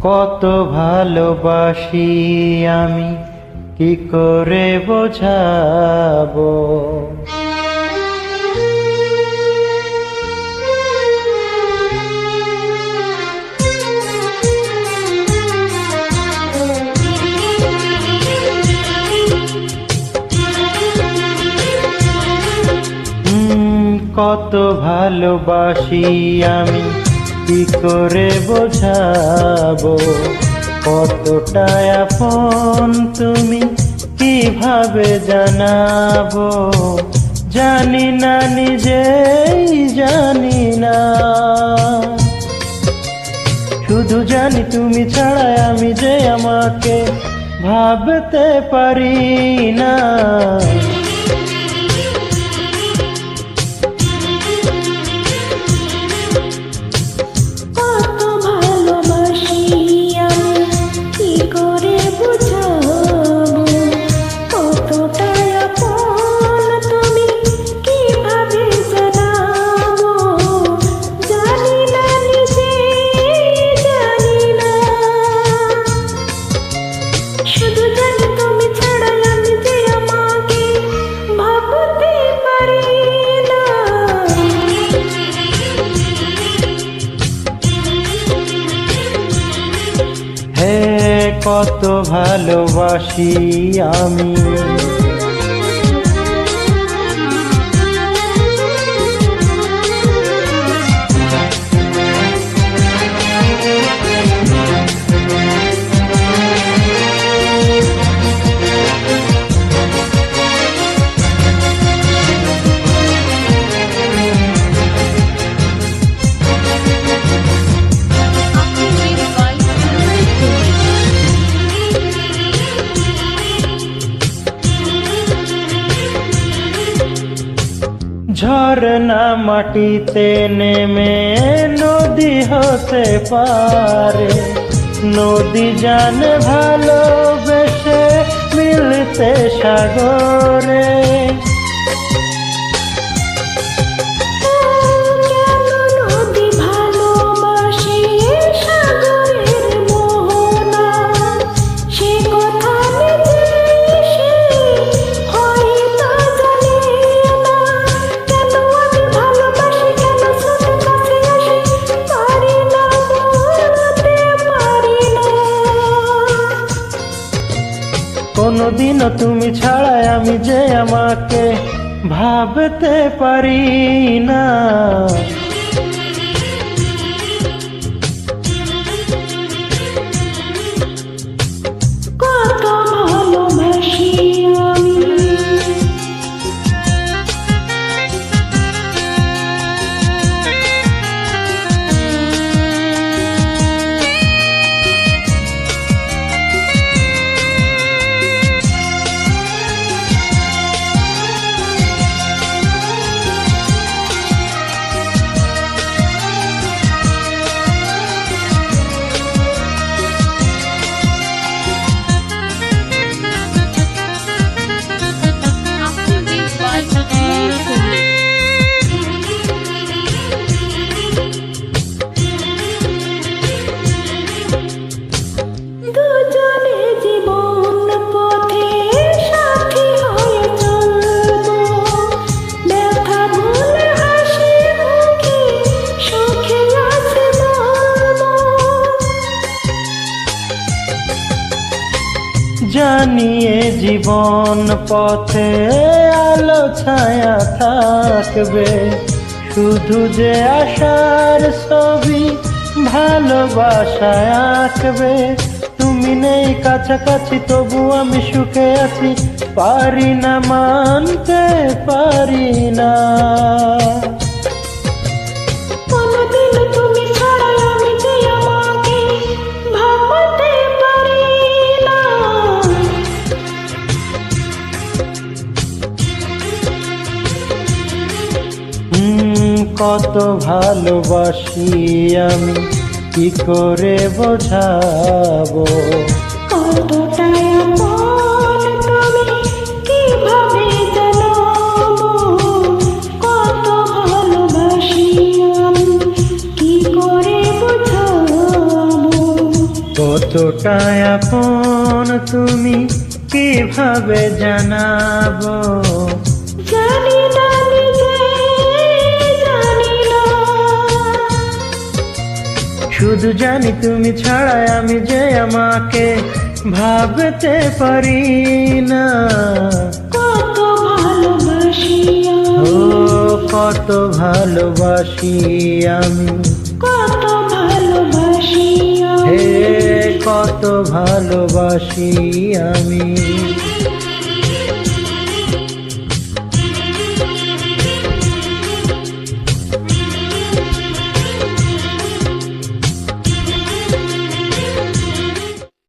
কত ভালোবাসি আমি কি করে বোঝাবো? কত ভালোবাসি আমি কি করে বোঝাবো কতটা আপন তুমি, কীভাবে জানাব? জানি না, নিজেই জানি না। শুধু জানি তুমি ছাড়া আমি যে আমাকে ভাবতে পারি না। হে কত ভালোবাসি আমি। ঝরনা মাটিতে নেমে নদী হতে পারে। নদী জানে ভালোবেসে মিলতে সাগরে। কোনোদিনও তুমি ছাড়া আমি যে আমাকে ভাবতে পারি না। জানিয়ে জীবন পথে আলো, ছায়া থাকবে। শুধু যে আশার ছবি ভালোবাসায় আঁকবে। তুমি নেই কাছাকাছি, তবু আমি সুখে আছি। পারি না মানতে পারি না। কত ভালোবাসি আমি কি করে বোঝাবো? কতটা আপন তুমি কত ভালোবাসি আমি করে বোঝাবো? কতটা আপন তুমি কীভাবে জানাব? জানি শুধু জানি তুমি ছাড়া আমি যে আমাকে ভাবতে পারি না। কত ভালোবাসি ও কত ভালোবাসি আমি। কত ভালোবাসি হে কত ভালোবাসি আমি।